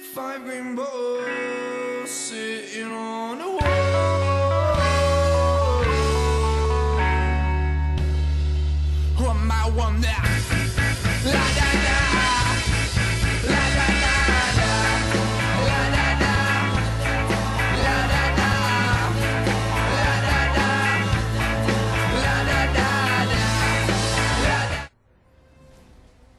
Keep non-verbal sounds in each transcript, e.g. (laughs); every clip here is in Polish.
Five rainbows sitting on a wall. One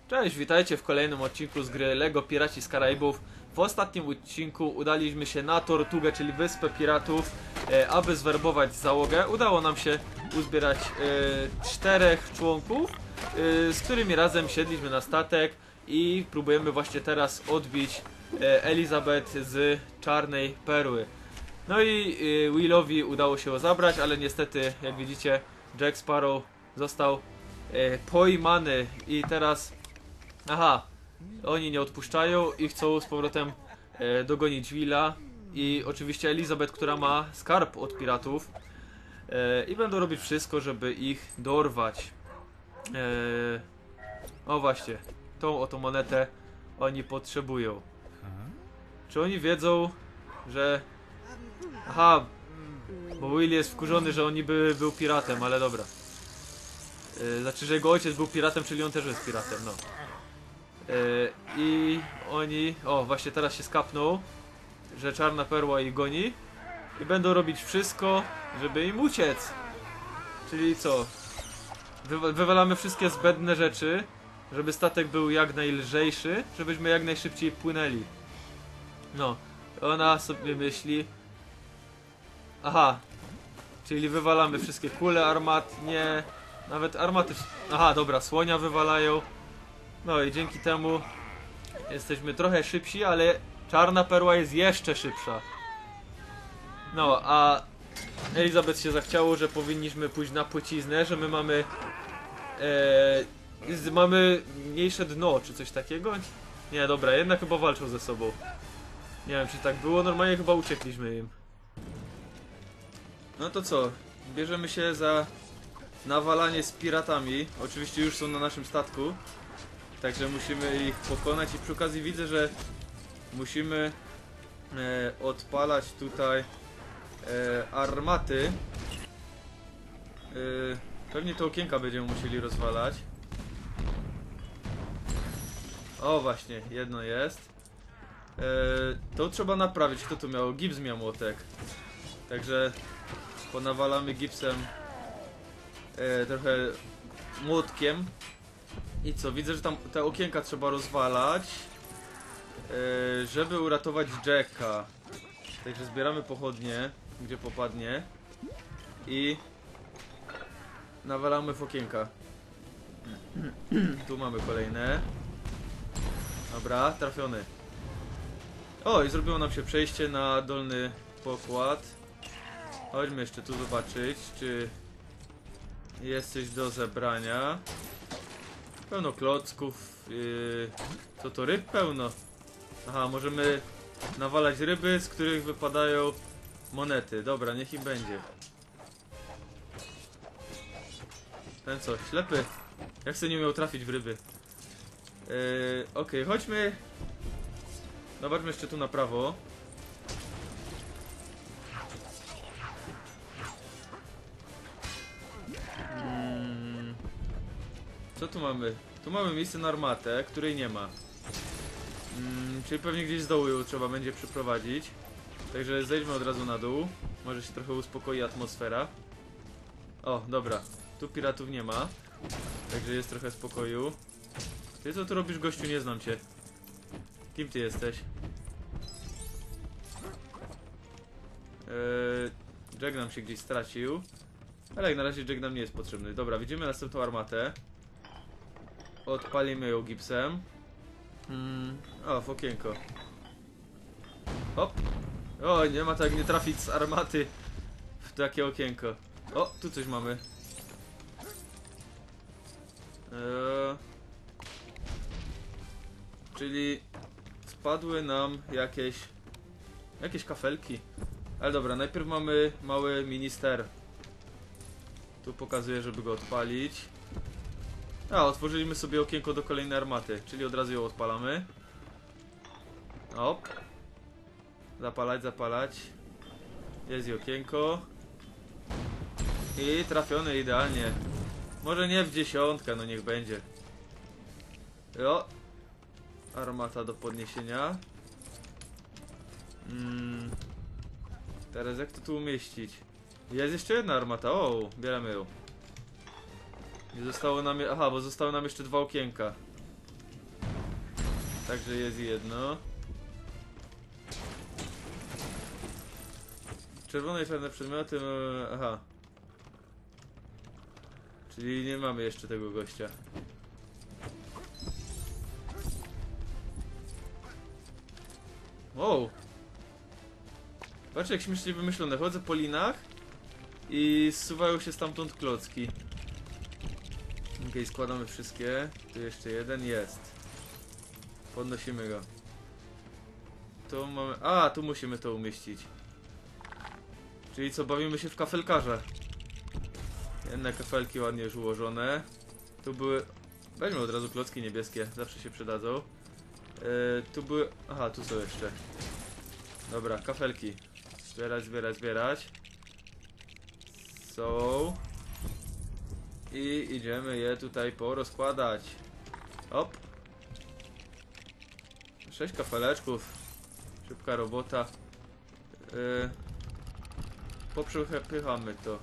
Cześć, witajcie w kolejnym odcinku z gry LEGO Piraci z Karaibów. W ostatnim odcinku udaliśmy się na Tortugę, czyli wyspę piratów, e, aby zwerbować załogę. Udało nam się uzbierać e, czterech członków, e, z którymi razem siedliśmy na statek i próbujemy właśnie teraz odbić e, Elizabeth z Czarnej Perły. No i e, Willowi udało się ją zabrać, ale niestety, jak widzicie, Jack Sparrow został e, pojmany i teraz Aha, oni nie odpuszczają i chcą z powrotem e, dogonić Willa i oczywiście Elizabeth, która ma skarb od piratów e, i będą robić wszystko, żeby ich dorwać. E, o właśnie, tą oto monetę oni potrzebują. Czy oni wiedzą, że... Aha, bo Will jest wkurzony, że on niby był piratem, ale dobra. E, znaczy, że jego ojciec był piratem, czyli on też jest piratem, no. E, I oni, o właśnie teraz się skapną, że czarna perła ich goni i będą robić wszystko, żeby im uciec. Czyli co? Wywa- wywalamy wszystkie zbędne rzeczy, żeby statek był jak najlżejszy, żebyśmy jak najszybciej płynęli. No, ona sobie myśli. Aha, czyli wywalamy wszystkie kule armatnie, nawet armaty. Aha, dobra, słonia wywalają. No i dzięki temu jesteśmy trochę szybsi, ale czarna perła jest jeszcze szybsza. No, a Elizabeth się zachciało, że powinniśmy pójść na płyciznę, że my mamy e, mamy mniejsze dno, czy coś takiego? Nie, dobra, jednak chyba walczą ze sobą. Nie wiem, czy tak było, normalnie chyba uciekliśmy im. No to co, bierzemy się za nawalanie z piratami. Oczywiście już są na naszym statku. Także musimy ich pokonać i przy okazji widzę, że musimy e, odpalać tutaj e, armaty. E, pewnie te okienka będziemy musieli rozwalać. O właśnie, jedno jest. E, to trzeba naprawić. Kto tu miał? Gips miał młotek. Także ponawalamy gipsem e, trochę młotkiem. I co, widzę, że tam te okienka trzeba rozwalać, e, żeby uratować Jacka. Także zbieramy pochodnie, gdzie popadnie i nawalamy w okienka. Tu mamy kolejne. Dobra, trafiony. O, i zrobiło nam się przejście na dolny pokład. Chodźmy jeszcze tu zobaczyć, czy jest coś do zebrania. Pełno klocków. Yy, co to ryb pełno? Aha, możemy nawalać ryby, z których wypadają monety. Dobra, niech im będzie. Ten co, ślepy? Jak sobie nie miał trafić w ryby? Yy, Okej, chodźmy. Zobaczmy jeszcze tu na prawo. Co tu mamy? Tu mamy miejsce na armatę, której nie ma. Mm, czyli pewnie gdzieś z dołu ją trzeba będzie przyprowadzić. Także zejdźmy od razu na dół. Może się trochę uspokoi atmosfera. O, dobra. Tu piratów nie ma. Także jest trochę spokoju. Ty co tu robisz, gościu? Nie znam cię. Kim ty jesteś? Eee, Jack nam się gdzieś stracił. Ale jak na razie Jack nam nie jest potrzebny. Dobra, widzimy następną armatę. Odpalimy ją gipsem. Mm, o, w okienko. Hop. O, nie ma tak nie trafić z armaty w takie okienko. O, tu coś mamy. Eee, czyli spadły nam jakieś jakieś kafelki. Ale dobra, najpierw mamy mały minister. Tu pokazuję, żeby go odpalić. A, otworzyliśmy sobie okienko do kolejnej armaty, czyli od razu ją odpalamy. Op. Zapalać, zapalać. Jest i okienko. I trafiony idealnie. Może nie w dziesiątkę, no niech będzie. Jo. Armata do podniesienia. Mm. Teraz jak to tu umieścić? Jest jeszcze jedna armata. O, bierzemy ją. Nie zostało nam. Aha, bo zostały nam jeszcze dwa okienka. Także jest jedno. Czerwone i czarne przedmioty. e, Aha. Czyli nie mamy jeszcze tego gościa. Wow. Patrz jak śmiesznie wymyślone. Chodzę po linach i zsuwają się stamtąd klocki. Okej, składamy wszystkie. Tu jeszcze jeden jest. Podnosimy go. Tu mamy... A, tu musimy to umieścić. Czyli co, bawimy się w kafelkarza. Jedne kafelki ładnie już ułożone. Tu były... Weźmy od razu klocki niebieskie, zawsze się przydadzą. Yy, tu były... Aha, tu są jeszcze. Dobra, kafelki. Zbierać, zbierać, zbierać. Są. I idziemy je tutaj porozkładać. Hop. Sześć kafeleczków. Szybka robota. Yy. Poprzepychamy to.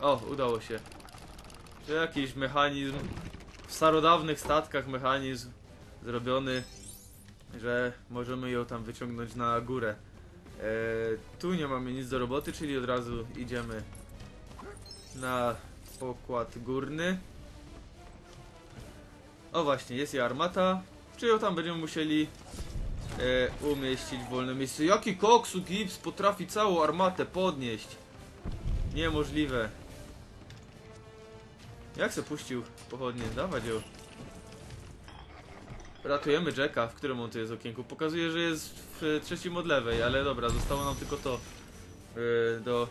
O, udało się. Czy jakiś mechanizm w starodawnych statkach mechanizm zrobiony, że możemy ją tam wyciągnąć na górę. E, tu nie mamy nic do roboty, czyli od razu idziemy na pokład górny. O właśnie, jest i armata, czy ją tam będziemy musieli e, umieścić w wolne miejsce. Jaki koksu gips potrafi całą armatę podnieść? Niemożliwe. Jak se puścił pochodnie? Dawać ją. Ratujemy Jacka, w którym on tu jest okienku. Pokazuje, że jest w trzecim od lewej, ale dobra, zostało nam tylko to yy, do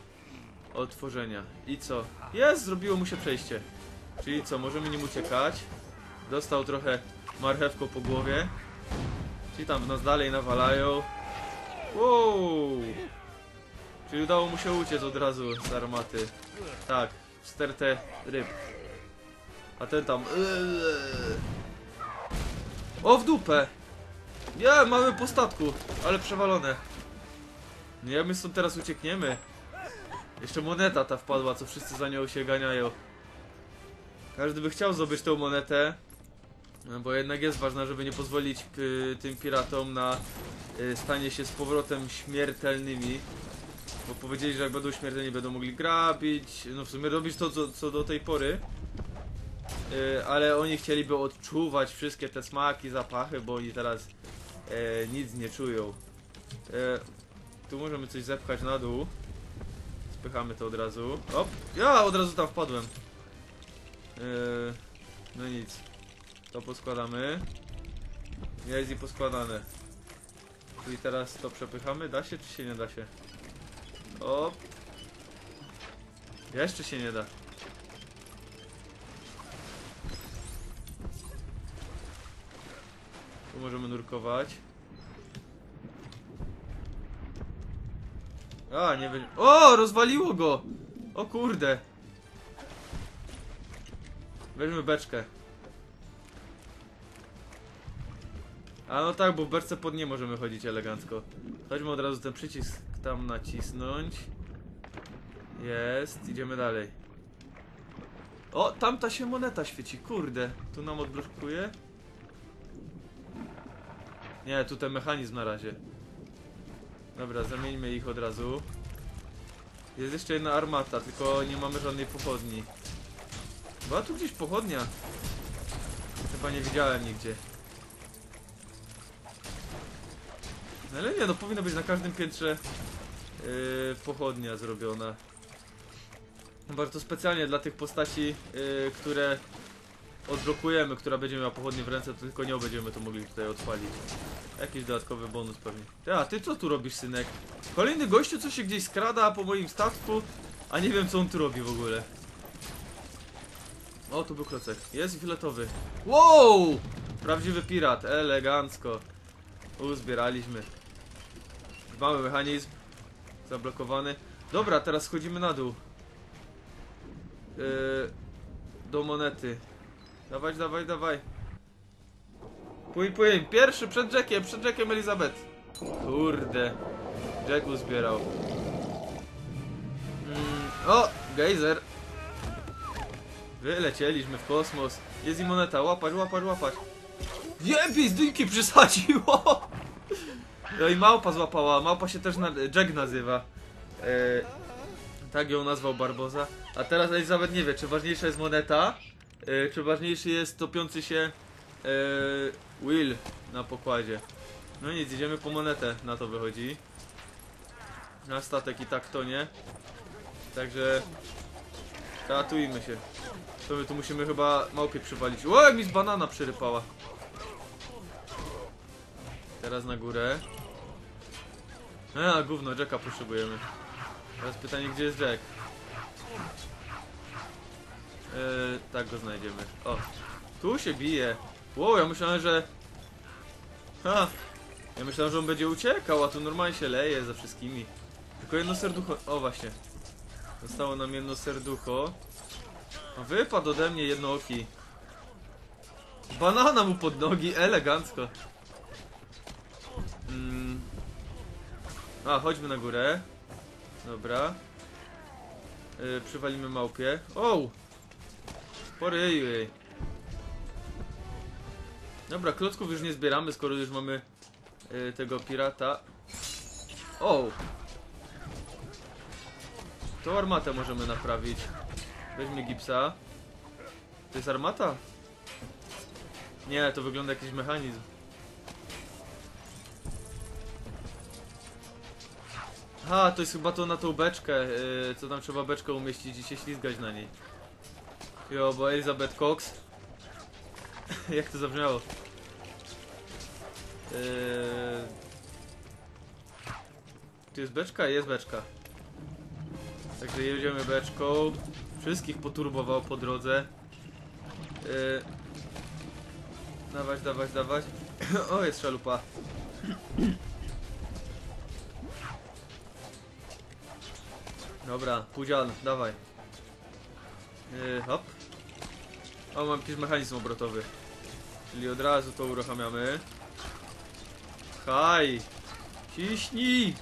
otworzenia. I co? Jest, zrobiło mu się przejście. Czyli co, możemy nim uciekać. Dostał trochę marchewką po głowie. Czyli tam nas dalej nawalają. Wow! Czyli udało mu się uciec od razu z armaty. Tak, w stertę ryb. A ten tam... O, w dupę! Nie, mamy po statku, ale przewalone. Nie, my stąd teraz uciekniemy. Jeszcze moneta ta wpadła, co wszyscy za nią się ganiają. Każdy by chciał zdobyć tą monetę, no bo jednak jest ważne, żeby nie pozwolić y, tym piratom na y, stanie się z powrotem śmiertelnymi. Bo powiedzieli, że jak będą śmiertelni, będą mogli grabić, no w sumie robić to, co, co do tej pory. Y, ale oni chcieliby odczuwać wszystkie te smaki, zapachy, bo oni teraz nic nie czują. Tu możemy coś zepchać na dół. Spychamy to od razu. Op! Ja od razu tam wpadłem. E, no nic. To poskładamy. Jest i poskładane. Czyli teraz to przepychamy. Da się czy się nie da się? Op! Jeszcze się nie da. Tu możemy nurkować. A, nie będzie. O, rozwaliło go! O kurde. Weźmy beczkę. A no tak, bo w beczce pod nie możemy chodzić elegancko. Chodźmy od razu ten przycisk tam nacisnąć. Jest, idziemy dalej. O, tamta się moneta świeci, kurde. Tu nam odblokuje. Nie, tu ten mechanizm na razie. Dobra, zamieńmy ich od razu. Jest jeszcze jedna armata, tylko nie mamy żadnej pochodni. Była tu gdzieś pochodnia. Chyba nie widziałem nigdzie. No ale nie, no powinno być na każdym piętrze yy, pochodnia zrobiona. To specjalnie dla tych postaci, yy, które odblokujemy, która będzie miała pochodnie w ręce, to tylko nią będziemy to mogli tutaj odpalić. Jakiś dodatkowy bonus pewnie. A ty co tu robisz, synek? Kolejny gościu, co się gdzieś skrada po moim statku, a nie wiem co on tu robi w ogóle. O, tu był klocek. Jest filetowy. Wow! Prawdziwy pirat, elegancko. Uzbieraliśmy. Mamy mechanizm. Zablokowany. Dobra, teraz schodzimy na dół. Yy, do monety. Dawaj, dawaj, dawaj. Płyń, płyń. Pierwszy przed Jackiem, przed Jackiem Elizabeth. Kurde. Jack uzbierał. Mm, o, gejzer. Wylecieliśmy w kosmos. Jest i moneta, łapać, łapać, łapać. Jebie, z dynki przysadziło! No i małpa złapała, małpa się też na, Jack nazywa. E, tak ją nazwał Barboza. A teraz Elizabeth nie wie, czy ważniejsza jest moneta, e, ważniejszy jest topiący się e, Will na pokładzie. No nic, idziemy po monetę, na to wychodzi. Na statek i tak to nie. Także ratujmy się. To my tu musimy chyba małpie przywalić. O, mi z banana przyrypała. Teraz na górę. A, gówno, Jacka potrzebujemy. Teraz pytanie, gdzie jest Jack? Eee, tak go znajdziemy. O, tu się bije. Wow, ja myślałem, że... Ha! Ja myślałem, że on będzie uciekał, a tu normalnie się leje ze wszystkimi. Tylko jedno serducho... O, właśnie. Zostało nam jedno serducho. A wypadł ode mnie jednooki. Banana mu pod nogi, elegancko. Mm. A, chodźmy na górę. Dobra. Yy, przywalimy małpie. O! Jej. Dobra, klocków już nie zbieramy, skoro już mamy yy, tego pirata. O! To armatę możemy naprawić. Weźmy gipsa. To jest armata? Nie, to wygląda jakiś mechanizm. Ha, to jest chyba to na tą beczkę, yy, co tam trzeba beczkę umieścić i się ślizgać na niej. Jo, bo Elizabeth Cox. (laughs) Jak to zabrzmiało? Yy... Tu jest beczka? Jest beczka. Także jedziemy beczką. Wszystkich poturbował po drodze. Yy... Dawać, dawać, dawać. (coughs) o, jest szalupa. Dobra, pudzian, dawaj. Yy, hop. O, mam jakiś mechanizm obrotowy. Czyli od razu to uruchamiamy. Haj! Ciśnij!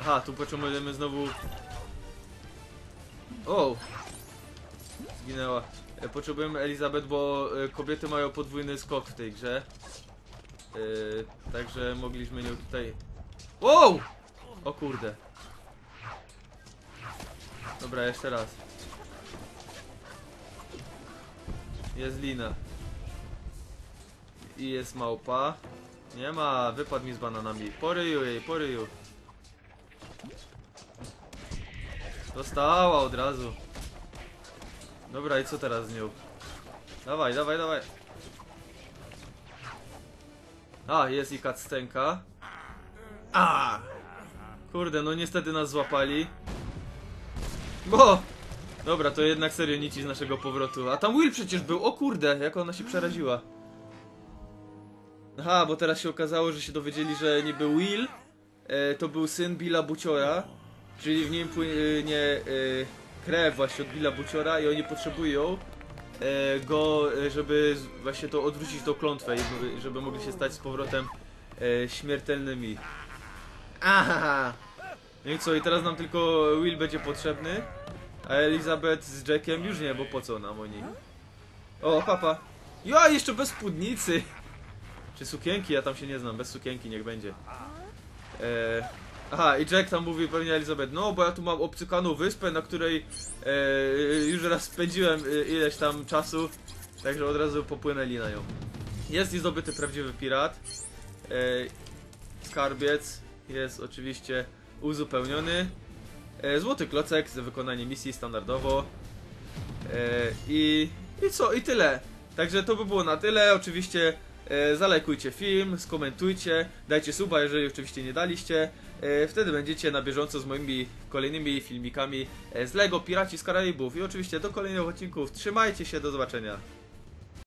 Aha, tu potrzebujemy znowu... O! Zginęła. E, Potrzebujemy Elizabeth, bo e, kobiety mają podwójny skok w tej grze. E, także mogliśmy nią tutaj... Wow! O kurde. Dobra, jeszcze raz. Jest lina. I jest małpa. Nie ma, wypadł mi z bananami. Poryju jej, poryju. Dostała od razu. Dobra, i co teraz z nią? Dawaj, dawaj, dawaj. A, jest i kacstenka. A! Kurde, no niestety nas złapali. Bo! Dobra, to jednak serio nici z naszego powrotu. A tam Will przecież był, o kurde, jak ona się przeraziła. Aha, bo teraz się okazało, że się dowiedzieli, że nie był Will, e, to był syn Billa Buciora, czyli w nim płynie e, krew właśnie od Billa Buciora i oni potrzebują e, go, e, żeby właśnie to odwrócić tą klątwę żeby- żeby mogli się stać z powrotem e, śmiertelnymi. Aha! No i co, i teraz nam tylko Will będzie potrzebny, a Elizabeth z Jackiem już nie, bo po co nam oni? O, papa. Ja, jeszcze bez spódnicy! Czy sukienki? Ja tam się nie znam, bez sukienki niech będzie. Eee, aha, i Jack tam mówi pewnie Elizabeth, no bo ja tu mam obcykaną wyspę, na której e, już raz spędziłem e, ileś tam czasu, także od razu popłynęli na nią. Jest i zdobyty prawdziwy pirat. E, skarbiec jest oczywiście uzupełniony. E, złoty klocek za wykonanie misji standardowo. E, i, I co? I tyle. Także to by było na tyle. Oczywiście e, zalajkujcie film, skomentujcie, dajcie suba, jeżeli oczywiście nie daliście. Wtedy będziecie na bieżąco z moimi kolejnymi filmikami z LEGO Piraci z Karaibów. I oczywiście do kolejnych odcinków. Trzymajcie się, do zobaczenia.